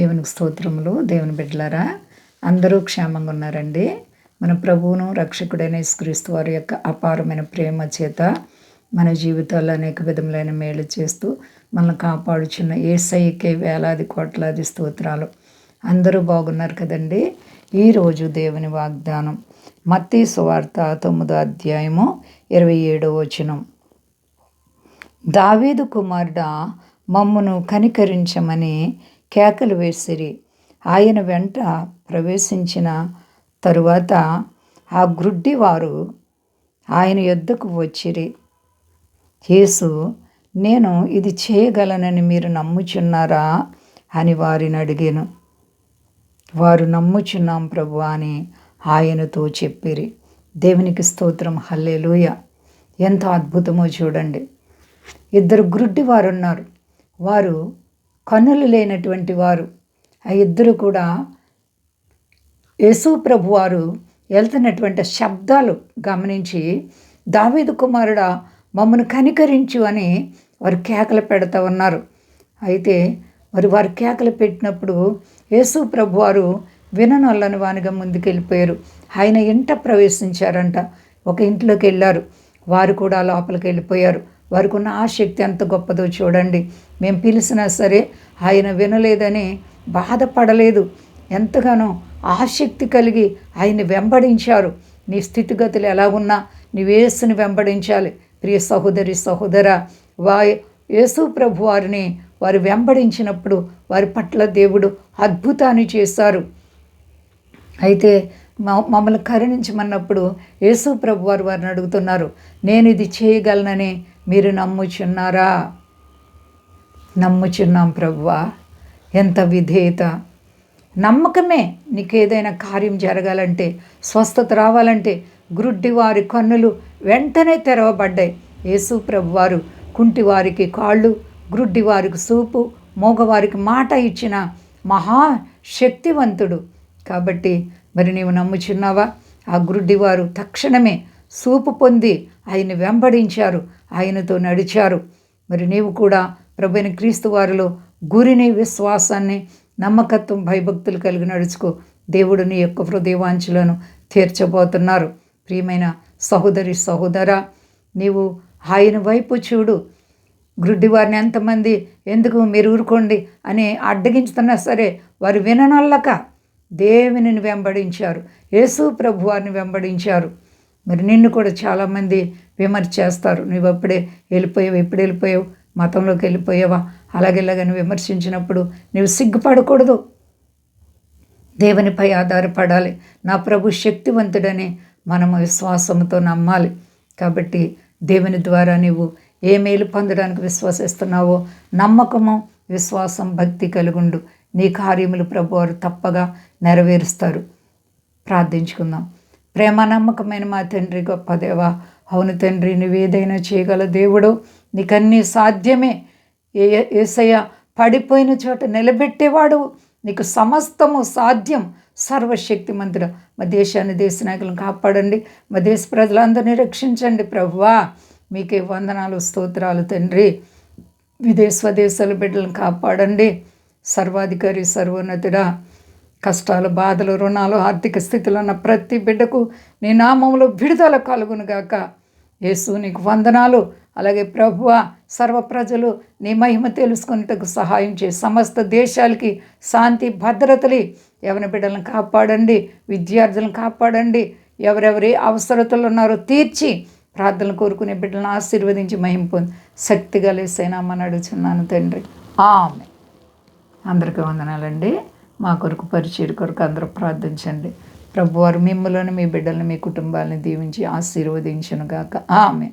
దేవునికి స్తోత్రములు. దేవుని బిడ్డలారా అందరూ క్షేమంగా ఉన్నారండి. మన ప్రభువును రక్షకుడైన యేసుక్రీస్తు వారి యొక్క అపారమైన ప్రేమ చేత మన జీవితాల్లో అనేక విధములైన మేలు చేస్తూ మనల్ని కాపాడుచున్న ఏసైకే వేలాది కోట్లాది స్తోత్రాలు. అందరూ బాగున్నారు కదండి. ఈరోజు దేవుని వాగ్దానం మత్తి సువార్త తొమ్మిదో అధ్యాయము ఇరవై ఏడో వచనం. దావీదు కుమారుడ మమ్మును కనికరించమని కేకలు వేసిరి. ఆయన వెంట ప్రవేశించిన తరువాత ఆ గ్రుడ్డి వారు ఆయన యొద్దకు వచ్చిరి. యేసు నేను ఇది చేయగలనని మీరు నమ్ముచున్నారా? అని వారిని అడిగాను. వారు నమ్ముచున్నాం ప్రభు అని ఆయనతో చెప్పిరి. దేవునికి స్తోత్రం హల్లేలుయ! ఎంత అద్భుతమో చూడండి. ఇద్దరు గ్రుడ్డి వారు ఉన్నారు వారు కన్నులు లేనటువంటి వారు. ఆ ఇద్దరు కూడా యేసు ప్రభు వారు వెళ్తున్నటువంటి శబ్దాలు గమనించి దావీదు కుమారుడా మమ్మను కనికరించు అని వారు కేకలు పెడతా ఉన్నారు. అయితే మరి వారు కేకలు పెట్టినప్పుడు యేసు ప్రభు వారు విననొల్లని వానిగా ముందుకెళ్ళిపోయారు. ఆయన ఇంట ప్రవేశించారంట. ఒక ఇంట్లోకి వెళ్ళారు. వారు కూడా లోపలికి వెళ్ళిపోయారు. వారికి ఉన్న ఆసక్తి ఎంత గొప్పదో చూడండి. మేము పిలిచినా సరే ఆయన వినలేదని బాధపడలేదు. ఎంతగానో ఆసక్తి కలిగి ఆయన్ని వెంబడించారు. నీ స్థితిగతులు ఎలా ఉన్నా నీవేసుని వెంబడించాలి. ప్రియ సహోదరి సహోదర వా యేసు ప్రభు వారిని వారు వెంబడించినప్పుడు వారి పట్ల దేవుడు అద్భుతాన్ని చేశారు. అయితే మమ్మల్ని కరుణించమన్నప్పుడు యేసు ప్రభు వారు వారిని అడుగుతున్నారు నేను ఇది చేయగలనని మీరు నమ్ముచున్నారా? నమ్ముచున్నాం ప్రభువా ఎంత విధేయత. నమ్మకమే నీకు ఏదైనా కార్యం జరగాలంటే స్వస్థత రావాలంటే గ్రుడ్డి వారి కన్నులు వెంటనే తెరవబడ్డాయి. యేసు ప్రభు వారు కుంటి వారికి కాళ్ళు గ్రుడ్డి వారికి సూపు మోగవారికి మాట ఇచ్చిన మహా శక్తివంతుడు. కాబట్టి మరి నీవు నమ్ముచున్నావా? ఆ గ్రుడ్డివారు తక్షణమే సూపు పొంది ఆయన వెంబడించారు ఆయనతో నడిచారు. మరి నీవు కూడా ప్రభుైన క్రీస్తు వారిలో గురిని విశ్వాసాన్ని నమ్మకత్వం భయభక్తులు కలిగి నడుచుకో. దేవుడు నీ యొక్క హృదయవాంఛలను తీర్చబోతున్నారు. ప్రియమైన సహోదరి సహోదర నీవు ఆయన వైపు చూడు. గ్రుడ్డివారిని ఎంతమంది ఎందుకు మీరు ఊరుకోండి అని అడ్డగించుతున్నా సరే వారు విననల్లక దేవునిని వెంబడించారు. యేసు ప్రభు వారిని వెంబడించారు. మరి నిన్ను కూడా చాలామంది విమర్శ చేస్తారు నువ్వు అప్పుడే వెళ్ళిపోయావు? ఎప్పుడు వెళ్ళిపోయావు? మతంలోకి వెళ్ళిపోయావా? అలాగెలాగని విమర్శించినప్పుడు నువ్వు సిగ్గుపడకూడదు. దేవునిపై ఆధారపడాలి. నా ప్రభు శక్తివంతుడని మనము విశ్వాసంతో నమ్మాలి. కాబట్టి దేవుని ద్వారా నీవు ఏ మేలు పొందడానికి విశ్వసిస్తున్నావో నమ్మకము విశ్వాసం భక్తి కలుగుండు నీ కార్యములు ప్రభువారు తప్పగా నెరవేరుస్తారు. ప్రార్థించుకుందాం. ప్రేమ నమ్మకమైన మా తండ్రి గొప్ప దేవ అవును తండ్రి నువ్వేదైనా చేయగల దేవుడు నీకన్నీ సాధ్యమే. ఏ ఏసయ్య పడిపోయిన చోట నిలబెట్టేవాడు నీకు సమస్తము సాధ్యం. సర్వశక్తిమంతుడు మా దేశాన్ని దేశ నాయకులను కాపాడండి. మా దేశ ప్రజలందరినీ రక్షించండి ప్రభువా మీకే వందనాలు స్తోత్రాలు తండ్రి. విదేశ దేశాల బిడ్డలను కాపాడండి. సర్వాధికారి సర్వోన్నతుడా. కష్టాలు బాధలు రుణాలు ఆర్థిక స్థితిలో ఉన్న ప్రతి బిడ్డకు నీ నామంలో విడుదల కలుగునుగాక యేసు నీకు వందనాలు. అలాగే ప్రభువ సర్వ ప్రజలు నీ మహిమ తెలుసుకునేటకు సహాయం చేసి సమస్త దేశాలకి శాంతి భద్రతలి ఎవరి బిడ్డలను కాపాడండి విద్యార్థులను కాపాడండి. ఎవరెవరి అవసరతలు ఉన్నారో తీర్చి ప్రార్థనలు కోరుకునే బిడ్డలను ఆశీర్వదించి మహిమ పొంది. శక్తి కలిసేనామని అడుగుచున్నాను తండ్రి. ఆమె అందరికీ వందనాలండి. మా కొరకు పరిచయం కొరకు అందరూ ప్రార్థించండి. ప్రభువారు మిమ్మల్ని మీ బిడ్డలను మీ కుటుంబాలను దీవించి ఆశీర్వదించునుగాక. ఆమె